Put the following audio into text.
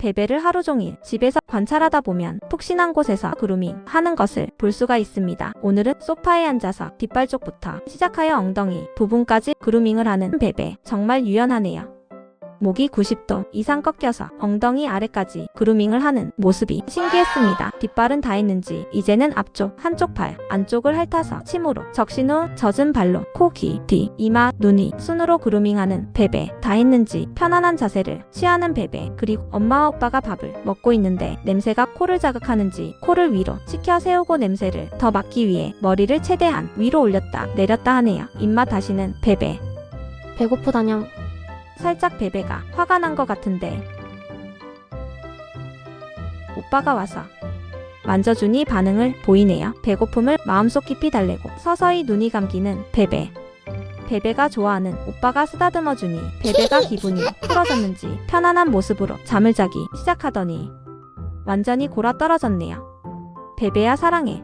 베베를 하루 종일 집에서 관찰하다 보면 푹신한 곳에서 그루밍 하는 것을 볼 수가 있습니다. 오늘은 소파에 앉아서 뒷발 쪽부터 시작하여 엉덩이 부분까지 그루밍을 하는 베베. 정말 유연하네요. 목이 90도 이상 꺾여서 엉덩이 아래까지 그루밍을 하는 모습이 신기했습니다. 뒷발은 다 했는지 이제는 앞쪽 한쪽 팔 안쪽을 핥아서 침으로 적신 후 젖은 발로 코, 귀, 뒤, 이마, 눈이 순으로 그루밍하는 베베 다 했는지 편안한 자세를 취하는 베베 그리고 엄마와 오빠가 밥을 먹고 있는데 냄새가 코를 자극하는지 코를 위로 치켜 세우고 냄새를 더 막기 위해 머리를 최대한 위로 올렸다 내렸다 하네요. 입맛 다시는 베베 배고프다냥. 살짝 베베가 화가 난 것 같은데 오빠가 와서 만져주니 반응을 보이네요. 배고픔을 마음속 깊이 달래고 서서히 눈이 감기는 베베. 베베가 좋아하는 오빠가 쓰다듬어 주니 베베가 기분이 풀어졌는지 편안한 모습으로 잠을 자기 시작하더니 완전히 골아 떨어졌네요. 베베야 사랑해.